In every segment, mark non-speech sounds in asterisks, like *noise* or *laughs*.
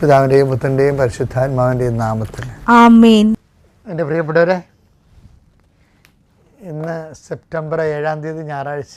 പിതാവിന്റെയും പുത്രന്റെയും പരിശുദ്ധാത്മാവിന്റെയും നാമത്തിൽ. ആമേൻ. എന്റെ പ്രിയപ്പെട്ടവരെ ഇന്ന് സെപ്റ്റംബർ ഏഴാം തീയതി ഞായറാഴ്ച.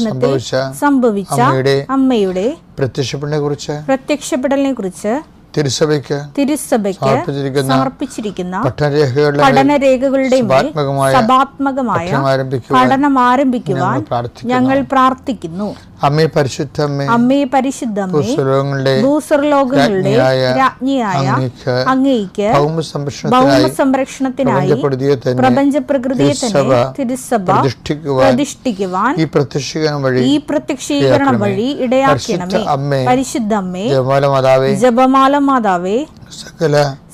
കൃപാസനത്തിൽ സംഭവിച്ച അമ്മയുടെ പ്രത്യക്ഷപ്പെടലിനെ കുറിച്ച് പ്രത്യക്ഷപ്പെടലിനെ കുറിച്ച് തിരുസഭയ്ക്ക് തിരുസഭയ്ക്ക് സമർപ്പിച്ചിരിക്കുന്ന പഠനരേഖകളുടെ പഠനം ആരംഭിക്കുവാൻ ഞങ്ങൾ പ്രാർത്ഥിക്കുന്നു. അമ്മേ പരിശുദ്ധമ്മേ അമ്മേ പരിശുദ്ധമ്മേ ഭൂസ്വർലോകങ്ങളുടെ രാജ്ഞിയായ രാജ്ഞിയായ അങ്ങേക്ക് ഭൗമ സംരക്ഷണത്തിനായി തന്നെ പ്രപഞ്ച പ്രകൃതിയെ തന്നെ തിരുസഭ തിരുസഭ പ്രതിഷ്ഠിക്കുവാൻ പ്രതിഷ്ഠിക്കുവാൻ ഈ പ്രത്യക്ഷീകരണം വഴി ഈ പ്രത്യക്ഷീകരണം വഴി ഇടയാക്കണമേ. പരിശുദ്ധമ്മേ ജപമാല മാതാവേ ജപമാല മാതാവേ സകല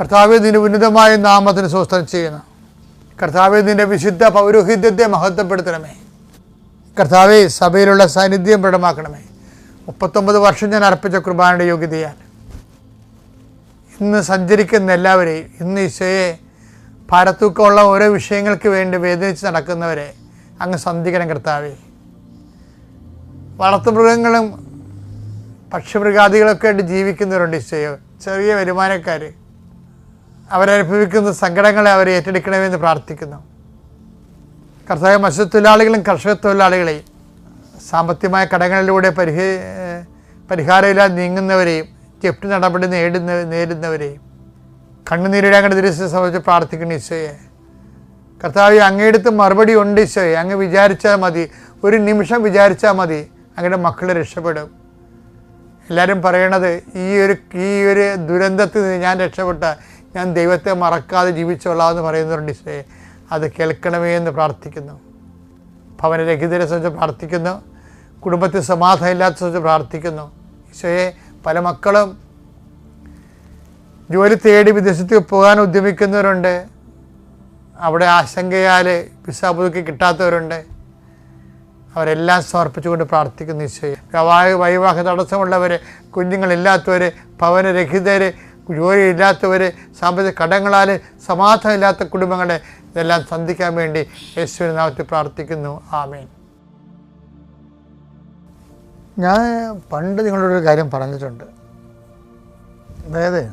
കർത്താവെ നിന്റെ ഉന്നതമായ നാമത്തിന് സ്വസ്ഥം ചെയ്യുന്നു. കർത്താവ് നിന്റെ വിശുദ്ധ പൗരോഹിത്യത്തെ മഹത്വപ്പെടുത്തണമേ. കർത്താവെ സഭയിലുള്ള സാന്നിധ്യം പ്രകടമാക്കണമേ. മുപ്പത്തൊമ്പത് വർഷം ഞാൻ അർപ്പിച്ച കുർബാനയുടെ യോഗ്യതയാൽ. ഇന്ന് സഞ്ചരിക്കുന്ന എല്ലാവരെയും ഇന്ന് ഈശോയെ ഭാരത്തൂക്കമുള്ള ഓരോ വിഷയങ്ങൾക്ക് വേണ്ടി വേദനിച്ച് നടക്കുന്നവരെ അങ്ങ് സന്ധിക്കണം കർത്താവേ. വളർത്തുമൃഗങ്ങളും പക്ഷിമൃഗാദികളൊക്കെ ആയിട്ട് ജീവിക്കുന്നവരുണ്ട് ഈശോയോ. ചെറിയ വരുമാനക്കാർ അവരനുഭവിക്കുന്ന സങ്കടങ്ങളെ അവരെ ഏറ്റെടുക്കണമെന്ന് പ്രാർത്ഥിക്കുന്നു. കർഷക മത്സ്യത്തൊഴിലാളികളും കർഷക തൊഴിലാളികളെയും സാമ്പത്തികമായ കടങ്ങളിലൂടെ പരിഹ പരിഹാരമില്ലാതെ നീങ്ങുന്നവരെയും ജപ്തി നടപടി നേടുന്ന നേരിടുന്നവരെയും കണ്ണുനീരിടാൻ കണ്ട ദൃശ്യം സംബന്ധിച്ച് പ്രാർത്ഥിക്കുന്നു ഈശോയെ. കർത്താവ് അങ്ങയെടുത്ത് മറുപടി ഉണ്ട് ഈശോയെ. അങ്ങ് വിചാരിച്ചാൽ മതി. ഒരു നിമിഷം വിചാരിച്ചാൽ മതി അങ്ങയുടെ മക്കൾ രക്ഷപ്പെടും. എല്ലാവരും പറയണത് ഈ ഒരു ഈ ഒരു ദുരന്തത്തിൽ നിന്ന് ഞാൻ രക്ഷപ്പെട്ട ഞാൻ ദൈവത്തെ മറക്കാതെ ജീവിച്ചോളാം എന്ന് പറയുന്നുണ്ട് ഇസ്രേ അത് കേൾക്കണമേ എന്ന് പ്രാർത്ഥിക്കുന്നു. ഭവനരഹിതരെ സംബന്ധിച്ച് പ്രാർത്ഥിക്കുന്നു. കുടുംബത്തിൽ സമാധാനം ഇല്ലാത്ത സംബന്ധിച്ച് പ്രാർത്ഥിക്കുന്നു. ഈശോയെ പല മക്കളും ജോലി തേടി വിദേശത്തേക്ക് പോകാൻ ഉദ്യമിക്കുന്നവരുണ്ട്. അവിടെ ആശങ്കയാൽ വിസ പുതുക്കി കിട്ടാത്തവരുണ്ട്. അവരെല്ലാം സമർപ്പിച്ചുകൊണ്ട് പ്രാർത്ഥിക്കുന്നു ഈശോയെ. വൈവാഹ തടസ്സമുള്ളവർ കുഞ്ഞുങ്ങളില്ലാത്തവർ ഭവനരഹിതർ ജോലിയില്ലാത്തവർ സാമ്പത്തിക കടങ്ങളാൽ സമാധാനമില്ലാത്ത കുടുംബങ്ങളെ ഇതെല്ലാം സന്ധിക്കാൻ വേണ്ടി യേശുവിനെ നാമത്തിൽ പ്രാർത്ഥിക്കുന്നു. ആമേൻ. ഞാൻ പണ്ട് നിങ്ങളോടൊരു കാര്യം പറഞ്ഞിട്ടുണ്ട്. അതായത്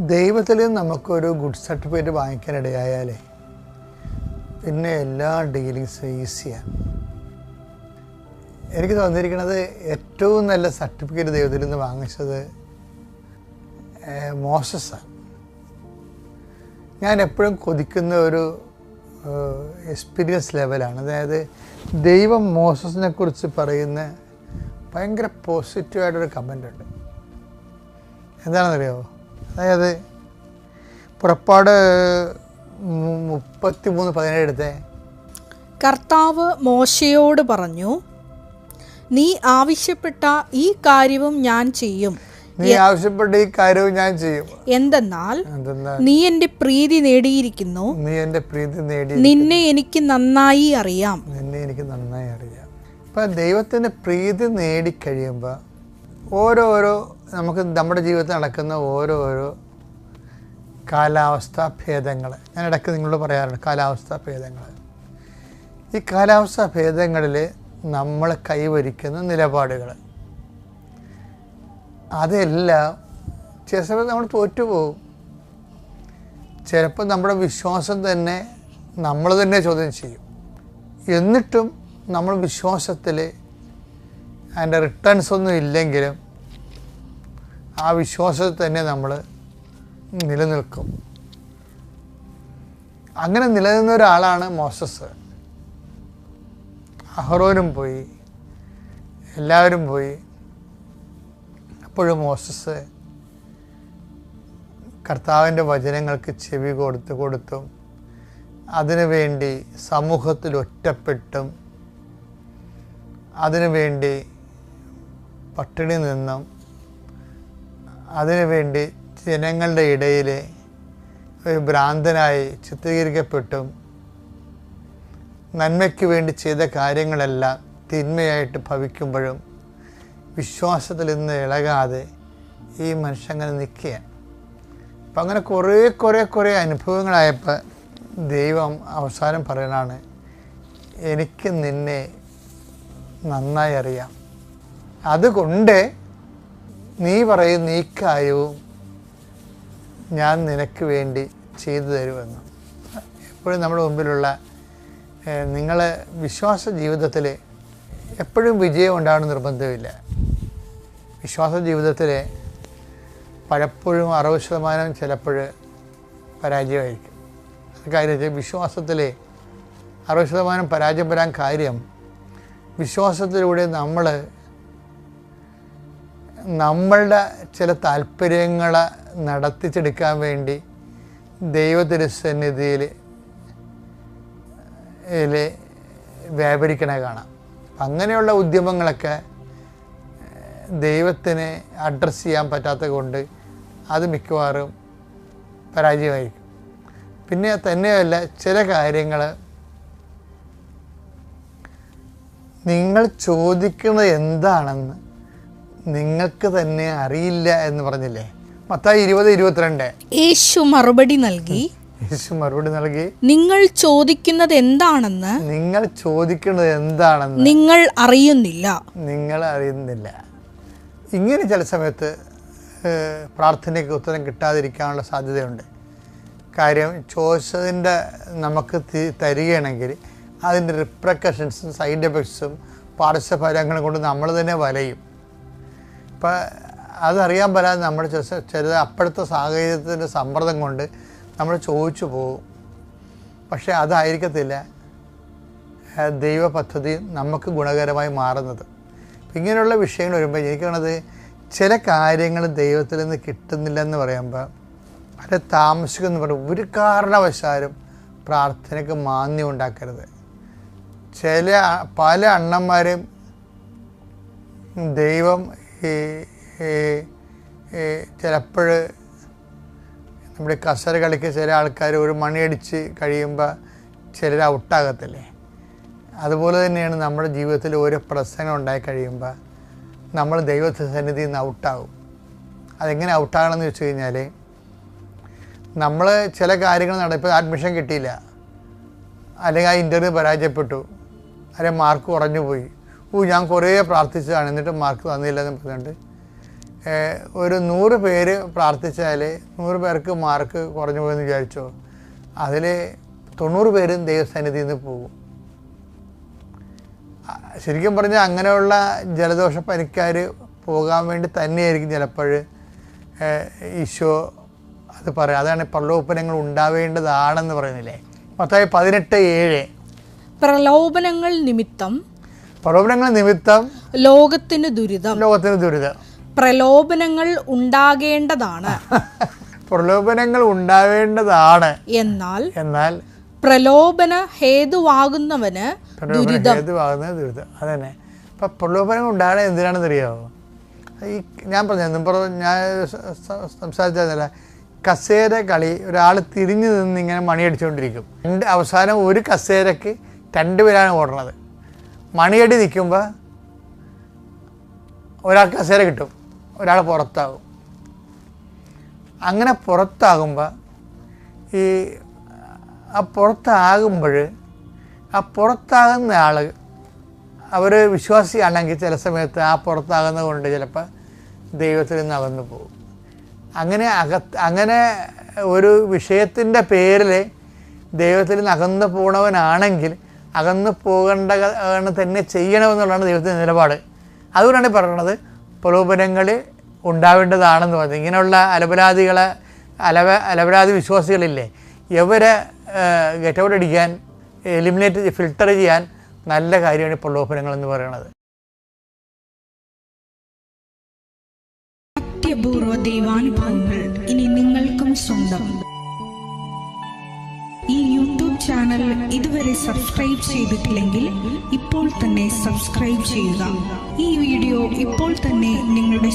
ദൈവത്തിൽ നമുക്കൊരു ഗുഡ് സർട്ടിഫിക്കറ്റ് വാങ്ങിക്കാനിടയായാലേ പിന്നെ എല്ലാ ഡീലിങ്സും ഈസിയാണ്. എനിക്ക് തന്നിരിക്കുന്നത് ഏറ്റവും നല്ല സർട്ടിഫിക്കറ്റ് ദൈവത്തിൽ നിന്ന് വാങ്ങിച്ചത് മോസസാണ് ഞാൻ എപ്പോഴും കൊതിക്കുന്ന ഒരു എക്സ്പീരിയൻസ് ലെവലാണ് അതായത് ദൈവം മോസസിനെ കുറിച്ച് പറയുന്ന ഭയങ്കര പോസിറ്റീവായിട്ടൊരു കമന്റ് ഉണ്ട്. എന്താണെന്നറിയാമോ അതായത് പുറപ്പാട് മുപ്പത്തി മൂന്ന് പതിനേഴ് എടുത്തേ. കർത്താവ് മോശയോട് പറഞ്ഞു നീ ആവശ്യപ്പെട്ട ഈ കാര്യവും ഞാൻ ചെയ്യും. നീ ആവശ്യപ്പെട്ട ഈ കാര്യവും ഞാൻ ചെയ്യും. എന്തെന്നാൽ നീ എന്റെ പ്രീതി നേടിയിരിക്കുന്നു. നീ എന്റെ പ്രീതി നേടി നിന്നെ എനിക്ക് നന്നായി അറിയാം. നിന്നെ എനിക്ക് നന്നായി അറിയാം. ഇപ്പൊ ദൈവത്തിന്റെ പ്രീതി നേടിക്കഴിയുമ്പോൾ ഓരോരോ നമുക്ക് നമ്മുടെ ജീവിതത്തിൽ നടക്കുന്ന ഓരോരോ കാലാവസ്ഥാ ഭേദങ്ങൾ ഞാൻ ഇടയ്ക്ക് നിങ്ങളോട് പറയാറുണ്ട് കാലാവസ്ഥാ ഭേദങ്ങൾ ഈ കാലാവസ്ഥാ ഭേദങ്ങളിൽ നമ്മൾ കൈവരിക്കുന്ന നിലപാടുകൾ അതെല്ലാം ചില സമയത്ത് നമ്മൾ തോറ്റുപോകും. ചിലപ്പോൾ നമ്മുടെ വിശ്വാസം തന്നെ നമ്മൾ തന്നെ ചോദ്യം ചെയ്യും. എന്നിട്ടും നമ്മൾ വിശ്വാസത്തിൽ അതിന്റെ റിട്ടേൺസ് ഒന്നും ഇല്ലെങ്കിലും ആ വിശ്വാസത്തിൽ തന്നെ നമ്മൾ നിലനിൽക്കും. അങ്ങനെ നിലനിന്ന ഒരാളാണ് മോസസ്. അഹ്റോനും പോയി എല്ലാവരും പോയി. അപ്പോഴും മോസസ് കർത്താവിന്റെ വചനങ്ങൾക്ക് ചെവി കൊടുത്ത് കൊടുത്തും അതിനുവേണ്ടി സമൂഹത്തിൽ ഒറ്റപ്പെട്ടും അതിനുവേണ്ടി പട്ടിണി നിന്നും അതിനുവേണ്ടി ജനങ്ങളുടെ ഇടയിൽ ഒരു ഭ്രാന്തനായി ചിത്രീകരിക്കപ്പെട്ടും നന്മയ്ക്ക് വേണ്ടി ചെയ്ത കാര്യങ്ങളെല്ലാം തിന്മയായിട്ട് ഭവിക്കുമ്പോഴും വിശ്വാസത്തിൽ നിന്ന് ഇളകാതെ ഈ മനുഷ്യൻ അങ്ങനെ നിൽക്കുക. അപ്പം അങ്ങനെ കുറേ കുറേ കുറേ അനുഭവങ്ങളായപ്പോൾ ദൈവം അവസാനം പറയണാണ് എനിക്ക് നിന്നെ നന്നായി അറിയാം. അതുകൊണ്ട് നീ പറയുന്ന ഈ കാര്യവും ഞാൻ നിനക്ക് വേണ്ടി ചെയ്തു തരുമെന്ന്. എപ്പോഴും നമ്മുടെ മുമ്പിലുള്ള നിങ്ങളെ വിശ്വാസ ജീവിതത്തിൽ എപ്പോഴും വിജയം ഉണ്ടാകണം നിർബന്ധമില്ല. വിശ്വാസ ജീവിതത്തിൽ പലപ്പോഴും അറുപത് ശതമാനം ചിലപ്പോൾ പരാജയമായിരിക്കും. അത് കാര്യം വെച്ചാൽ വിശ്വാസത്തിൽ അറുപത് ശതമാനം പരാജയം വരാൻ കാര്യം വിശ്വാസത്തിലൂടെ നമ്മൾ നമ്മളുടെ ചില താല്പര്യങ്ങളെ നടത്തിച്ചെടുക്കാൻ വേണ്ടി ദൈവതിരുസന്നിധിയിൽ വ്യാപരിക്കണേ കാണാം. അങ്ങനെയുള്ള ഉദ്യമങ്ങളൊക്കെ ദൈവത്തിന് അഡ്രസ്സ് ചെയ്യാൻ പറ്റാത്തത് കൊണ്ട് അത് മിക്കവാറും പരാജയമായിരിക്കും. പിന്നെ തന്നെയല്ല ചില കാര്യങ്ങൾ നിങ്ങൾ ചോദിക്കുന്നത് എന്താണെന്ന് നിങ്ങൾക്ക് തന്നെ അറിയില്ല എന്ന് പറഞ്ഞില്ലേ? മത്തായി ഇരുപത് ഇരുപത്തിരണ്ട്. യേശു മറുപടി നൽകി. യേശു മറുപടി നൽകി. നിങ്ങൾ ചോദിക്കുന്നത് എന്താണെന്ന് നിങ്ങൾ ചോദിക്കുന്നത് എന്താണെന്ന് നിങ്ങൾ അറിയുന്നില്ല. നിങ്ങൾ അറിയുന്നില്ല. ഇങ്ങനെ ചില സമയത്ത് പ്രാർത്ഥനയ്ക്ക് ഉത്തരം കിട്ടാതിരിക്കാനുള്ള സാധ്യതയുണ്ട്. കാര്യം ചോദിച്ചതിന്റെ നമുക്ക് തരികയാണെങ്കിൽ അതിന്റെ റിപ്രക്കഷൻസും സൈഡ് എഫക്ട്സും പാർശ്വഫലങ്ങളും കൊണ്ട് നമ്മൾ തന്നെ വലയും. ഇപ്പം അതറിയാൻ പറ്റാതെ നമ്മുടെ ചില ചില അപ്പോഴത്തെ സാഹചര്യത്തിന്റെ സമ്മർദ്ദം കൊണ്ട് നമ്മൾ ചോദിച്ചു പോകും. പക്ഷേ അതായിരിക്കത്തില്ല ദൈവ പദ്ധതി നമുക്ക് ഗുണകരമായി മാറുന്നത്. ഇങ്ങനെയുള്ള വിഷയങ്ങൾ വരുമ്പോൾ എനിക്ക് ചില കാര്യങ്ങൾ ദൈവത്തിൽ നിന്ന് കിട്ടുന്നില്ല കിട്ടുന്നില്ലെന്ന് പറയുമ്പോൾ അത് താമസിക്കുമെന്ന് പറയും ഒരു കാരണവശാലും പ്രാർത്ഥനയ്ക്ക് മാന്യം ഉണ്ടാക്കരുത്. ചില പല അണ്ണന്മാരും ദൈവം ഈ ചിലപ്പോൾ നമ്മുടെ കസര കളിക്ക് ചില ആൾക്കാർ ഒരു മണിയടിച്ച് കഴിയുമ്പോൾ ചിലർ ഔട്ടാകത്തില്ലേ? അതുപോലെ തന്നെയാണ് നമ്മുടെ ജീവിതത്തിൽ ഓരോ പ്രശ്നങ്ങൾ ഉണ്ടായി കഴിയുമ്പോൾ നമ്മൾ ദൈവത്തെ സന്നിധിയിൽ നിന്ന് ഔട്ടാകും അതെങ്ങനെ ഔട്ടാകണമെന്ന് വെച്ച് കഴിഞ്ഞാൽ നമ്മൾ ചില കാര്യങ്ങൾ നട ഇപ്പോൾ അഡ്മിഷൻ കിട്ടിയില്ല. അല്ലെങ്കിൽ ആ ഇന്റർവ്യൂ പരാജയപ്പെട്ടു. അല്ലെങ്കിൽ മാർക്ക് കുറഞ്ഞു പോയി. ഓ ഞാൻ കുറേ പ്രാർത്ഥിച്ചതാണ്. എന്നിട്ട് മാർക്ക് തന്നില്ല എന്ന് പറഞ്ഞുകൊണ്ട് ഒരു നൂറ് പേര് പ്രാർത്ഥിച്ചാൽ നൂറ് പേർക്ക് മാർക്ക് കുറഞ്ഞു പോയെന്ന് വിചാരിച്ചോ? അതിൽ തൊണ്ണൂറ് പേരും ദൈവസന്നിധിയിൽ നിന്ന് പോകും. ശരിക്കും പറഞ്ഞാൽ അങ്ങനെയുള്ള ജലദോഷ പനിക്കാർ പോകാൻ വേണ്ടി തന്നെയായിരിക്കും ചിലപ്പോൾ ഈശോ അത് പറയാം അതാണ് പ്രലോഭനങ്ങൾ ഉണ്ടാവേണ്ടതാണെന്ന് പറയുന്നില്ലേ? മൊത്തമായി പതിനെട്ട് ഏഴ്. പ്രലോഭനങ്ങൾ നിമിത്തം പ്രലോഭനങ്ങൾ നിമിത്തം ലോകത്തിന് ദുരിതം. ലോകത്തിന് ദുരിതം. പ്രലോഭനങ്ങൾ ഉണ്ടാകേണ്ടതാണ്. *laughs* പ്രലോഭനങ്ങൾ ഉണ്ടാവേണ്ടതാണ്. എന്നാൽ എന്നാൽ പ്രലോഭന ഹേതുവാകുന്നവന് ദുരിതം. അതന്നെ. ഇപ്പൊ പ്രലോഭനം ഉണ്ടാകണത് എന്തിനാണെന്ന് അറിയാമോ ഈ ഞാൻ പറഞ്ഞു ഞാൻ സംസാരിച്ചല്ല സംസാരിച്ചതല്ല. കസേര കളി ഒരാൾ തിരിഞ്ഞു നിന്ന് ഇങ്ങനെ മണിയടിച്ചുകൊണ്ടിരിക്കും രണ്ട് അവസാനം ഒരു കസേരക്ക് രണ്ടുപേരാണ് ഓടണത് മണിയടി നിൽക്കുമ്പോൾ ഒരാൾ കസേര കിട്ടും ഒരാൾ പുറത്താകും. അങ്ങനെ പുറത്താകുമ്പോൾ ഈ ആ പുറത്താകുമ്പോൾ ആ പുറത്താകുന്ന ആൾ അവർ വിശ്വാസിയാണെങ്കിൽ ചില സമയത്ത് ആ പുറത്താകുന്നത് കൊണ്ട് ചിലപ്പോൾ ദൈവത്തിൽ നിന്ന് അകന്നു പോകും. അങ്ങനെ അകത്ത് അങ്ങനെ ഒരു വിഷയത്തിന്റെ പേരിൽ ദൈവത്തിൽ നിന്ന് അകന്നു പോകണവനാണെങ്കിൽ അകന്നു പോകേണ്ട തന്നെ ചെയ്യണമെന്നുള്ളതാണ് ദൈവത്തിന്റെ നിലപാട്. അതുകൊണ്ടാണ് പറയുന്നത് പ്രലോഭനങ്ങൾ ഉണ്ടാവേണ്ടതാണെന്ന് പറഞ്ഞത് ഇങ്ങനെയുള്ള അലപരാധികളെ അലവ അലപരാധി വിശ്വാസികളില്ലേ ഇവരെ ഗെറ്റ് ഔട്ട് അടിക്കാൻ എലിമിനേറ്റ് ഫിൽട്ടർ ചെയ്യാൻ നല്ല കാര്യമാണ് ഈ പ്രലോഭനങ്ങൾ എന്ന് പറയുന്നത്. ഇനി നിങ്ങൾക്കും സ്വന്തം. ഈ യൂട്യൂബ് ചാനൽ ഇതുവരെ സബ്സ്ക്രൈബ് ചെയ്തിട്ടില്ലെങ്കിൽ ഇപ്പോൾ തന്നെ സബ്സ്ക്രൈബ് ചെയ്യുക. ഈ വീഡിയോ ഇപ്പോൾ തന്നെ നിങ്ങളുടെ